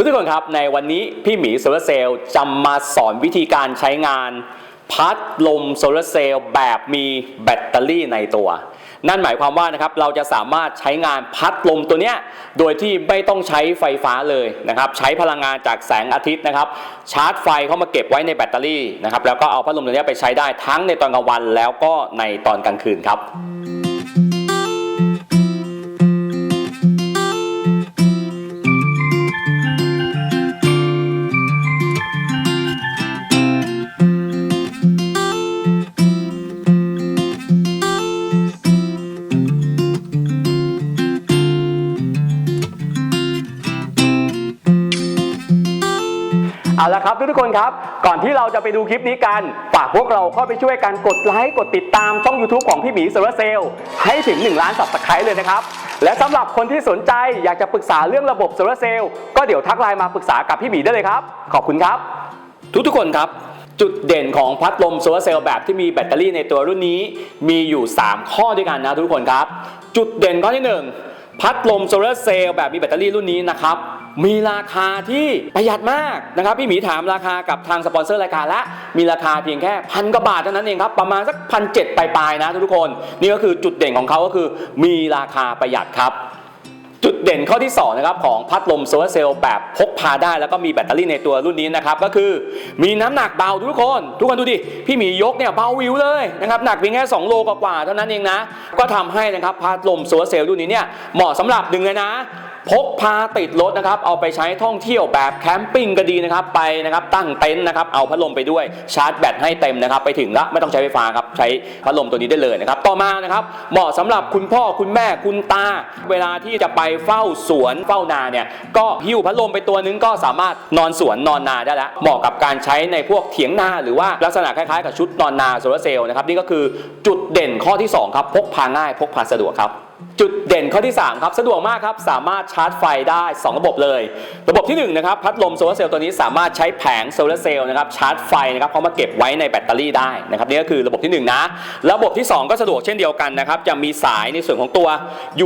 ทุกทุกคนครับในวันนี้พี่หมีโซลาร์เซลล์จะมาสอนวิธีการใช้งาน พัดลมโซลาร์เซลล์แบบมีแบตเตอรี่ในตัว นั่นหมายความว่านะครับเราจะสามารถใช้งานพัดลมตัวเนี้ยโดยที่ไม่ต้องใช้ไฟฟ้าเลยนะครับใช้พลังงานจากแสงอาทิตย์นะครับชาร์จไฟเข้ามาเก็บไว้ในแบตเตอรี่นะครับแล้วก็เอาพัดลมตัวเนี้ยไปใช้ได้ทั้งในตอนกลางวันแล้วก็ในตอนกลางคืนครับ เอาละครับทุกๆคนครับ ก่อนที่เราจะไปดูคลิปนี้กันฝากพวกเราเข้าไปช่วยกันกดไลค์กดติดตามช่อง YouTube ของพี่หมีโซลาร์เซลล์ให้ถึง 1 ล้านสับสไครต์เลยนะครับ และสำหรับคนที่สนใจอยากจะปรึกษาเรื่องระบบโซลาร์เซลล์ก็เดี๋ยวทักไลน์มาปรึกษากับพี่หมีได้เลยครับ ขอบคุณครับ ทุกๆคนครับ จุดเด่นของพัดลมโซลาร์เซลล์แบบที่มีแบตเตอรี่ในตัวรุ่นนี้ มีอยู่ 3 ข้อด้วยกันนะทุกคนครับ จุดเด่นข้อที่ 1 พัดลมโซลาร์เซลล์แบบมีแบตเตอรี่รุ่นนี้นะครับ มีราคาที่ประหยัดมากนะครับพี่หมีถามราคากับทางสปอนเซอร์รายการและมีราคาเพียงแค่พันกว่าบาทเท่านั้นเองครับประมาณสักพันเจ็ดปลายๆนะทุกคน นี่ก็คือจุดเด่นของเขาก็คือ มีราคาประหยัดครับจุดเด่นข้อที่2นะครับของพัดลมโซลาร์เซลล์แบบพกพาได้แล้วก็มีแบตเตอรี่ในตัวรุ่นนี้นะครับก็คือมีน้ำหนักเบาทุกคน ทุกคนดูดิพี่หมียกเนี่ยเบาวิวเลยนะครับหนักเพียงแค่2โลกว่าๆเท่านั้นเองนะ ก็ทำให้นะครับพัดลมโซลาร์เซลล์รุ่นนี้เนี่ยเหมาะสำหรับหนึ่งเลยนะ พกพาติดรถนะครับ เอาไปใช้ท่องเที่ยวแบบแคมปิ้งก็ดีนะครับ ไปนะครับตั้งเต็นท์นะครับ เอาพัดลมไปด้วยชาร์จแบตให้เต็มนะครับ ไปถึงละไม่ต้องใช้ไฟฟ้าครับ ใช้พัดลมตัวนี้ได้เลยนะครับ ต่อมานะครับ เหมาะสำหรับคุณพ่อคุณแม่คุณตา เวลาที่จะไปเฝ้าสวนเฝ้านาเนี่ย ก็หิ้วพัดลมไปตัวนึงก็สามารถนอนสวนนอนนาได้แล้วเหมาะกับการใช้ในพวกเถียงนาหรือว่าลักษณะคล้ายๆกับชุดนอนนาโซลาเซลล์นะครับนี่ก็คือจุดเด่นข้อที่สองครับพกพาง่ายพกพาสะดวกครับ จุดเด่นข้อที่ 3 ครับ สะดวกมากครับ สามารถชาร์จไฟได้ 2 ระบบเลย ระบบที่ 1 นะครับ พัดลมโซลาร์เซลล์ตัวนี้สามารถใช้แผงโซลาร์เซลล์นะครับชาร์จไฟนะครับเขามาเก็บไว้ในแบตเตอรี่ได้นะครับนี่ก็คือระบบทีหนึ่1 นะ ระบบที่ 2 ก็สะดวกเช่นเดียวกันนะครับ จะมีสายในส่วนของตัว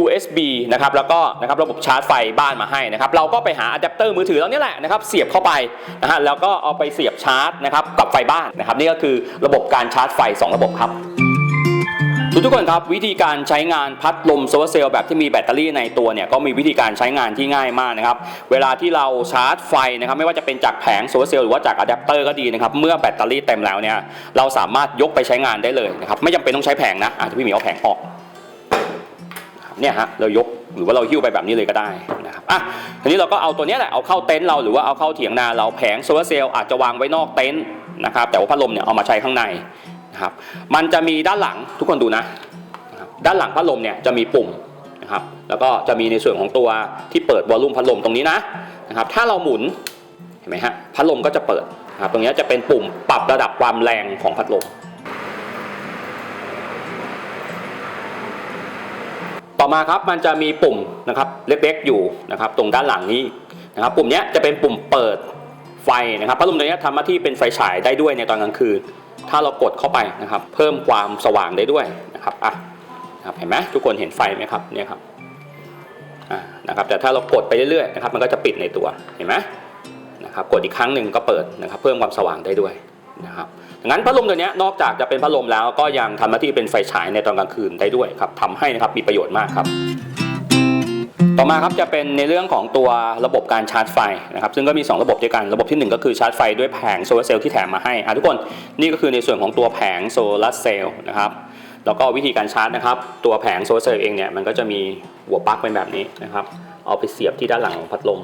USB นะครับแล้วก็นะครับระบบชาร์จไฟบ้านมาให้นะครับเราก็ไปหาอะแดปเตอร์มือถือเราเนี่ยแหละนะครับเสียบเข้าไปนะฮะแล้วก็เอาไปเสียบชาร์จนะครับกับไฟบ้านนะครับนี่ก็คือระบบการชาร์จไฟ 2 ระบบครับ ทุกทุกคนครับวิธีการใช้งานพัดลมโซลาร์เซลล์แบบที่มีแบตเตอรี่ในตัวเนี่ยก็มีวิธีการใช้งานที่ง่ายมากนะครับเวลาที่เราชาร์จไฟนะครับไม่ว่าจะเป็นจากแผงโซลาร์เซลล์หรือว่าจากอะแดปเตอร์ก็ดีนะครับเมื่อแบตเตอรี่เต็มแล้วเนี่ยเราสามารถยกไปใช้งานได้เลยนะครับไม่จำเป็นต้องใช้แผงนะอาจจะพี่หมีเอาแผงออกเนี่ยฮะเรายกหรือว่าเราหิ้วไปแบบนี้เลยก็ได้นะครับอะทีนี้เราก็เอาตัวเนี้ยแหละเอาเข้าเต็นท์เราหรือว่าเอาเข้าเถียงนาเราแผงโซลาร์เซลล์อาจจะวางไว้นอกเต็นท์นะครับแต่ว่าพัดลมเนี่ยเอามาใช้ข้างใน นะครับ มันจะมีด้านหลังทุกคนดูนะ ด้านหลังพัดลมเนี่ยจะมีปุ่มนะครับ แล้วก็จะมีในส่วนของตัวที่เปิดวอลลุ่มพัดลมตรงนี้นะนะครับ ถ้าเราหมุนเห็นไหมฮะพัดลมก็จะเปิดนะครับตรงนี้จะเป็นปุ่มปรับระดับความแรงของพัดลม ต่อมาครับมันจะมีปุ่มนะครับเล็กๆอยู่นะครับ ตรงด้านหลังนี้นะครับ ปุ่มนี้จะเป็นปุ่มเปิดไฟนะครับพัดลมตัวนี้ทำหน้าที่เป็นไฟฉายได้ด้วยในตอนกลางคืน ถ้าเรากดเข้าไปนะครับ เพิ่มความสว่างได้ด้วยนะครับอะนะครับเห็นไหมทุกคนเห็นไฟไหมครับเนี่ยครับอ่านะครับแต่ถ้าเรากดไปเรื่อยๆนะครับมันก็จะปิดในตัวเห็นไหมนะครับกดอีกครั้งหนึ่งก็เปิดนะครับเพิ่มความสว่างได้ด้วยนะครับงั้นพัดลมตัวนี้นอกจากจะเป็นพัดลมแล้วก็ยังทำหน้าที่เป็นไฟฉายในตอนกลางคืนได้ด้วยครับทำให้นะครับมีประโยชน์มากครับ อมาครับจะเป็นในเรื่องของตัวระบบการชาร์จไฟนะครับซึ่งก็มี 2 ระบบด้วยกันระบบทีหนึ่1 ก็คือชาร์จไฟด้วยแผงโซลาร์เซลล์ที่แถมมาให้อะทุกคนนี่ก็คือในส่วนของตัวแผงโซลาร์เซลล์นะครับแล้วก็วิธีการชาร์จนะครับ ตัวแผงโซลาร์เซลล์เองเนี่ยมันก็จะมีหัวปลั๊กเป็นแบบนี้นะครับเอาไปเสียบที่ด้านหลังของพัดลม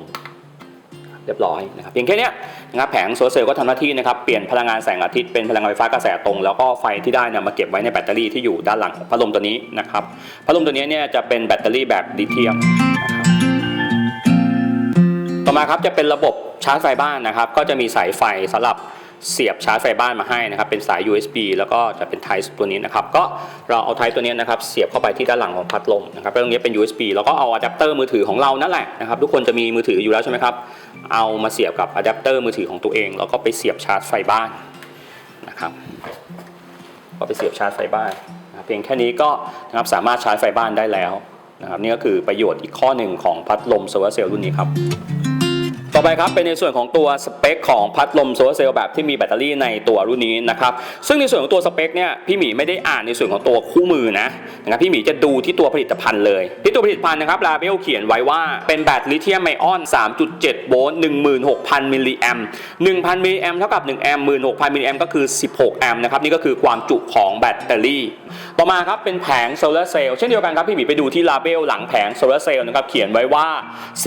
เรียบร้อยนะครับเพียงแค่นี้นะครับแผงโซลาร์เซลล์ก็ทำหน้าที่นะครับเปลี่ยนพลังงานแสงอาทิตย์เป็นพลังงานไฟฟ้ากระแสตรง แล้วก็ไฟที่ได้เนี่ยมาเก็บไว้ในแบตเตอรี่ที่อยู่ด้านหลังของพัดลมตัวนี้นะครับพัดลมตัวนี้เนี่ยจะเป็นแบตเตอรี่แบบลิเธียม ต่อมาครับจะเป็นระบบชาร์จไฟบ้านนะครับ ก็จะมีสายไฟสำหรับเสียบชาร์จไฟบ้านมาให้นะครับ เป็นสาย USB แล้วก็จะเป็น Type ตัวนี้นะครับ ก็เราเอา Type ตัวนี้นะครับเสียบเข้าไปที่ด้านหลังของพัดลมนะครับตรงนี้เป็น USB แล้วก็เอาอะแดปเตอร์มือถือของเรานั่นแหละนะครับ ทุกคนจะมีมือถืออยู่แล้วใช่ไหมครับ เอามาเสียบกับอะแดปเตอร์มือถือของตัวเอง แล้วก็ไปเสียบชาร์จไฟบ้านนะครับ ก็ไปเสียบชาร์จไฟบ้านนะเพียงแค่นี้ก็นะครับสามารถชาร์จไฟบ้านได้แล้วนะครับ นี่ก็คือประโยชน์อีกข้อหนึ่งของพัดลมโซลาร์เซลล์รุ่นนี้ครับ ต่อไปครับเป็นในส่วนของตัวสเปคของพัดลมโซลาร์เซลล์แบบที่มีแบตเตอรี่ในตัวรุ่นนี้นะครับซึ่งในส่วนของตัวสเปคเนี่ยพี่หมีไม่ได้อ่านในส่วนของตัวคู่มือนะนะครับพี่หมีจะดูที่ตัวผลิตภัณฑ์เลย ที่ตัวผลิตภัณฑ์นะครับลาเบลเขียนไว้ว่าเป็นแบตลิเธียมไอออน 3.7 โวลต์ 16,000 มิลลิแอมป์1,000 มิลลิแอมป์เท่ากับ 1 แอมป์ 16,000 มิลลิแอมป์ก็คือ 16 แอมป์นะครับนี่ก็คือความจุของแบตเตอรี่ ต่อมาครับเป็นแผงโซลาร์เซลล์เช่นเดียวกันครับพี่หมีไปดูที่ลาเบลหลังแผงโซลาร์เซลล์นะครับเขียนไว้ว่า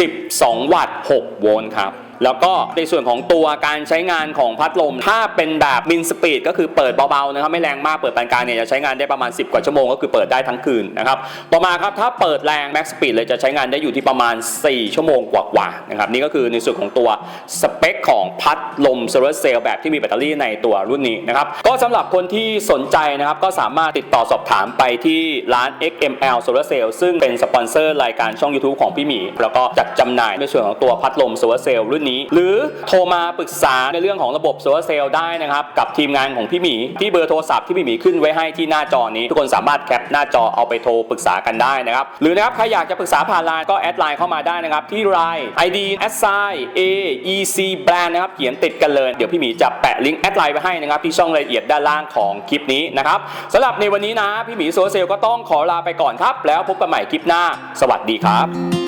12 วัตต์ 6 โวลต์ครับ แล้วก็ในส่วนของตัวการใช้งานของพัดลม ถ้าเป็นแบบมินสปีดก็คือเปิดเบาๆนะครับไม่แรงมากเปิดปานกลางเนี่ยจะใช้งานได้ประมาณ 10 กว่าชั่วโมงก็คือเปิดได้ทั้งคืนนะครับต่อมาครับถ้าเปิดแรงแม็กสปีดเลยจะใช้งานได้อยู่ที่ประมาณ 4 ชั่วโมงกว่าๆนะครับนี่ก็คือในส่วนของตัวสเปคของพัดลมโซลาร์เซลล์แบบที่มีแบตเตอรี่ในตัวรุ่นนี้นะครับก็สำหรับคนที่สนใจนะครับก็สามารถติดต่อสอบถามไปที่ร้าน XML Solar Cell ซึ่งเป็นสปอนเซอร์รายการช่อง YouTube ของพี่หมีแล้วก็จัดจำหน่ายในส่วนของตัวพัดลมโซลาร์เซลล์รุ่นนี้ หรือโทรมาปรึกษาในเรื่องของระบบโซลาร์เซลล์ได้นะครับกับทีมงานของพี่หมีที่เบอร์โทรศัพท์ที่พี่หมีขึ้นไว้ให้ที่หน้าจอนี้ ทุกคนสามารถแคปหน้าจอเอาไปโทรปรึกษากันได้นะครับหรือนะครับใครอยากจะปรึกษาผ่านไลน์ก็แอดไลน์เข้ามาได้นะครับที่ไลน์ ID s i a e c brand นะครับเขียนติดกันเลยเดี๋ยวพี่หมีจะแปะลิงก์แอดไลน์ไว้ให้นะครับที่ช่องรายละเอียดด้านล่างของคลิปนี้นะครับสำหรับในวันนี้นะพี่หมีโซลาร์เซลล์ก็ต้องขอลาไปก่อนครับ แล้วพบกันใหม่คลิปหน้า สวัสดีครับ